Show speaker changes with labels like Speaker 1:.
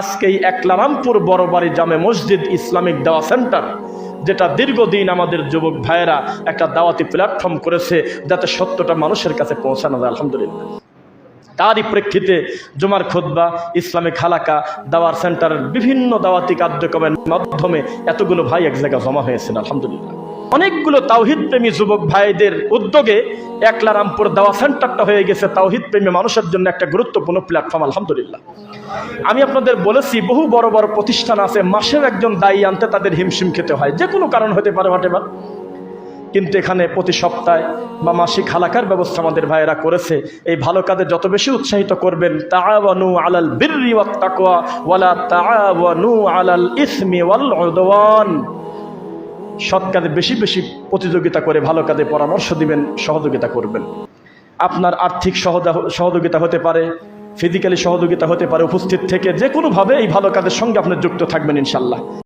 Speaker 1: আজকে এই একলারামপুর বড়বাড়ি জামে মসজিদ ইসলামিক দাওয়া সেন্টার, যেটা দীর্ঘদিন আমাদের যুবক ভাইয়েরা একটা দাওয়াতি প্ল্যাটফর্ম করেছে যাতে সত্যটা মানুষের কাছে পৌঁছানো যায়, আলহামদুলিল্লাহ। তারই প্রেক্ষিতে জুমার খোদ্া ইসলামিক হালাকা দাওয়ার সেন্টারের বিভিন্ন দাওয়াতি কার্যক্রমের মাধ্যমে এতগুলো ভাই এক জায়গায় জমা হয়েছেন, আলহামদুলিল্লাহ। অনেকগুলো তাওহিদ প্রেমী যুবক ভাইদের উদ্যোগে একলারামপুর দাওয়া সেন্টারটা হয়ে গেছে তাওহিদ প্রেমী মানুষের জন্য একটা গুরুত্বপূর্ণ প্ল্যাটফর্ম আলহামদুলিল্লাহ। আমি আপনাদের বলেছি, বহু বড় বড় প্রতিষ্ঠান আছে মাসের একজন দায়ী আনতে তাদের হিমশিম খেতে হয়। যে কোনো কারণ হতে পারে হোয়াটেভার কিন্তু এখানে প্রতি সপ্তাহে বা মাসিক হালাকার ব্যবস্থা আমাদের ভাইয়েরা করেছে। এই ভালো কাজে যত বেশি উৎসাহিত করবেন, তাআওয়ানু আলাল বিররি ওয়াত তাকওয়া, ওয়ালা তাআওয়ানু আলাল ইসমি ওয়াল উদওয়ান। সৎ কাজে বেশি বেশি প্রতিযোগিতা করে ভালো কাজে পরামর্শ দিবেন, সহযোগিতা করবেন। আপনার আর্থিক সহযোগিতা হতে পারে ফিজিক্যালি সহযোগিতা হতে পারে, উপস্থিত থেকে যে কোনোভাবে এই ভালো কাজের সঙ্গে আপনার যুক্ত থাকবেন ইনশাল্লাহ